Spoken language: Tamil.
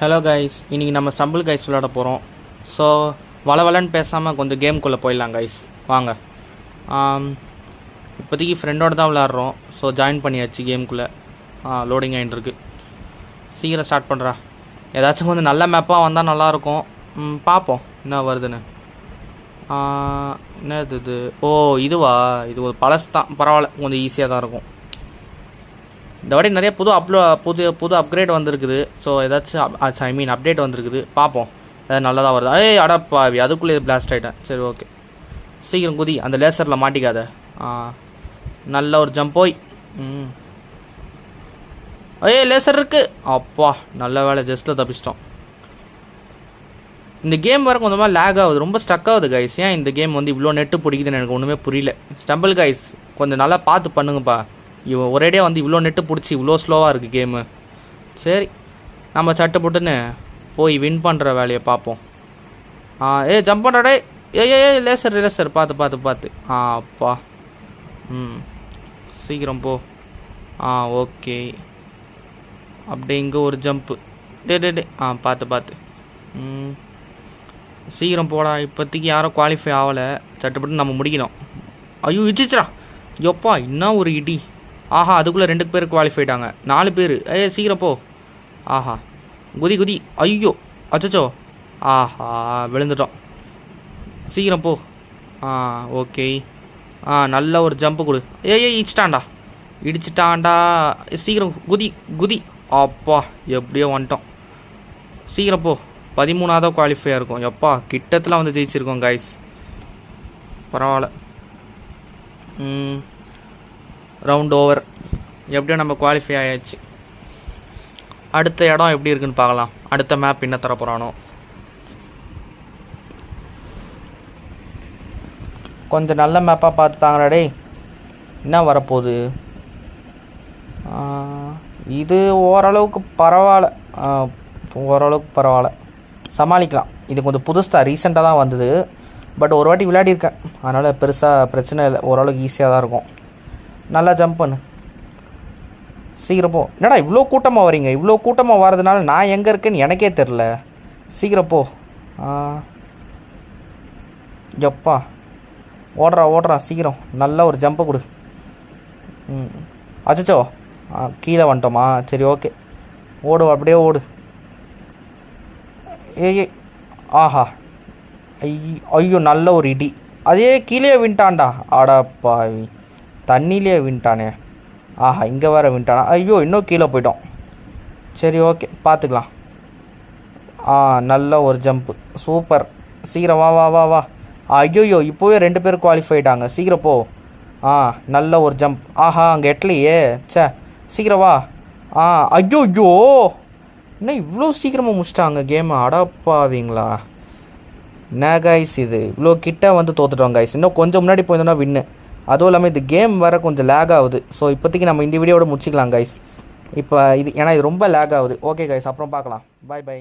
ஹலோ கைஸ் இன்றைக்கி நம்ம ஸ்டம்பிள் கைஸ் விளையாட போகிறோம் ஸோ வளவலன்னு பேசாமல் கொஞ்சம் கேம்குள்ளே போயிடலாம் கைஸ் வாங்க. இப்போதைக்கு ஃப்ரெண்டோடு தான் விளாட்றோம் ஸோ ஜாயின் பண்ணியாச்சு கேம்குள்ளே லோடிங் ஆகிட்டு இருக்கு சீக்கிரம் ஸ்டார்ட் பண்ணுறா ஏதாச்சும் கொஞ்சம் நல்ல மேப்பாக வந்தால் நல்லாயிருக்கும். பார்ப்போம். என்ன வருதுன்னு. என்னது இது? ஓ இதுவா? இது ஒரு பழசு தான். பரவாயில்ல. கொஞ்சம் ஈஸியாக தான் இருக்கும். இந்த வாட்டி நிறைய புது அப்லோ புது புது அப்கிரேட் வந்திருக்குது. ஸோ ஏதாச்சும் ஐ மீன் அப்டேட் வந்திருக்குது. பார்ப்போம். ஏதாவது நல்லதாக வருதா? ஏய் அடப்பா அதுக்குள்ளே பிளாஸ்ட் ஆகிட்டேன் சரி ஓகே சீக்கிரம் குதி அந்த லேசரில் மாட்டிக்காத. ஆ நல்ல ஒரு ஜம்ப் போய். ம். ஏய் லேசர் இருக்கு. அப்பா நல்ல வேலை ஜஸ்ட்டில் தப்பிச்சிட்டோம். இந்த கேம் வர கொஞ்சமாக லேக் ஆகுது. ரொம்ப ஸ்டக் ஆகுது கைஸ் ஏன் இந்த கேம் வந்து இவ்வளோ நெட்டு பிடிக்குதுன்னு எனக்கு ஒன்றுமே புரியல. ஸ்டம்பிள் கைஸ் கொஞ்சம் நல்லா பார்த்து பண்ணுங்கப்பா. இவன் ஒரேடியாக வந்து இவ்வளோ நெட்டு பிடிச்சி இவ்வளோ ஸ்லோவாக இருக்குது கேமு சரி நம்ம சட்டு புட்டுன்னு போய் வின் பண்ணுற வேலையை பார்ப்போம். ஆ ஏ ஜம்ப் பண்ணுறடே ஏ ஏ ஏ லேசர் லேசர் பார்த்து பார்த்து பார்த்து. ஆ அப்பா. ம் சீக்கிரம் போ. ஆ ஓகே. அப்படியே இங்கே ஒரு ஜம்ப்பு டே டே டே ஆ பார்த்து பார்த்து. ம் சீக்கிரம் போடா. இப்போதைக்கு யாரும் குவாலிஃபை ஆகலை. சட்டுப்பட்டு நம்ம முடிக்கணும். ஐயோ இச்சிச்சிரா ஐயோப்பா என்ன ஒரு இடி? ஆஹா அதுக்குள்ளே ரெண்டு பேர் குவாலிஃபைடாங்க நாலு பேர். ஏ சீக்கிரம் போ. ஆஹா. குதி குதி. ஐயோ. அச்சச்சோ. ஆஹா விழுந்துட்டோம். சீக்கிரம் போ. ஆ ஓகே. ஆ நல்ல ஒரு ஜம்ப்பு கொடு. ஏய் ஏ இடிச்சிட்டாண்டா இடிச்சிட்டாண்டா சீக்கிரம் குதி குதி. அப்பா எப்படியோ வந்துட்டோம். சீக்கிரம் போ. பதிமூணாவதாக குவாலிஃபையாக இருக்கும். எப்பா கிட்டத்தில் வந்து ஜெயிச்சிருக்கோம் கைஸ் பரவாயில்ல. ம். ரவுண்ட் ஓவர் எப்படியோ நம்ம குவாலிஃபை ஆயாச்சு. அடுத்த இடம் எப்படி இருக்குன்னு பார்க்கலாம். அடுத்த மேப் என்ன தரப்போகிறானோ கொஞ்சம் நல்ல மேப்பாக பார்த்து தாங்கடா டேய். என்ன வரப்போகுது? இது ஓரளவுக்கு பரவாயில்ல. ஓரளவுக்கு பரவாயில்ல. சமாளிக்கலாம். இது கொஞ்சம் புதுசாக ரீசெண்டாக தான் வந்தது. பட் ஒரு வாட்டி விளையாடிருக்கேன். அதனால் பெருசாக பிரச்சனை இல்லை. ஓரளவுக்கு ஈஸியாக தான் இருக்கும். நல்லா ஜம்ப் பண்ணு. சீக்கிரம் போ. என்னடா இவ்வளோ கூட்டமாக வரீங்க இவ்வளோ கூட்டமாக வர்றதுனால நான் எங்கே இருக்கேன்னு எனக்கே தெரில சீக்கிரம் போ. எப்பா? ஓடுறா ஓடுறா சீக்கிரம். நல்ல ஒரு ஜம்பை கொடு. ம். அச்சச்சோ. ஆ கீழே வந்துட்டோமா? சரி ஓகே. ஓடு அப்படியே ஓடு. ஏய் ஆஹா. ஐ ஐயோ நல்ல ஒரு இடி. அதே கீழே வின்ட்டான்டா அடப்பாவி. தண்ணியிலே வின்ட்டானே ஆஹா இங்கே வேறு வின்ட்டானா ஐயோ இன்னும் கீழே போயிட்டோம். சரி ஓகே பார்த்துக்கலாம் ஆ நல்ல ஒரு ஜம்ப்பு சூப்பர். சீக்கிரம் வா வா வா வா. ஐயோயோ இப்போவே ரெண்டு பேர் குவாலிஃபைடாங்க சீக்கிரம் போ. ஆ நல்ல ஒரு ஜம்ப் ஆஹா அங்கே எட்டலையே. சே சீக்கிரம் வா. ஆ ஐயோ ஐயோ என்ன இவ்வளோ சீக்கிரமாக முடிச்சிட்டாங்க கேம் அடப்பாவீங்களா என்ன கைஸ் இது? இவ்வளோ கிட்ட வந்து தோத்துட்டோம் கைஸ் இன்னும் கொஞ்சம் முன்னாடி போயிருந்தோம்னா வின்னு. அதுவும் இல்லாமல் இது கேம் வேறு கொஞ்சம் லேக் ஆகுது. ஸோ இப்போதைக்கு நம்ம இந்த வீடியோட முடிச்சிக்கலாம் கைஸ் இப்போ இது ஏன்னா இது ரொம்ப லேக் ஆகுது. ஓகே கைஸ் அப்புறம் பார்க்கலாம். By by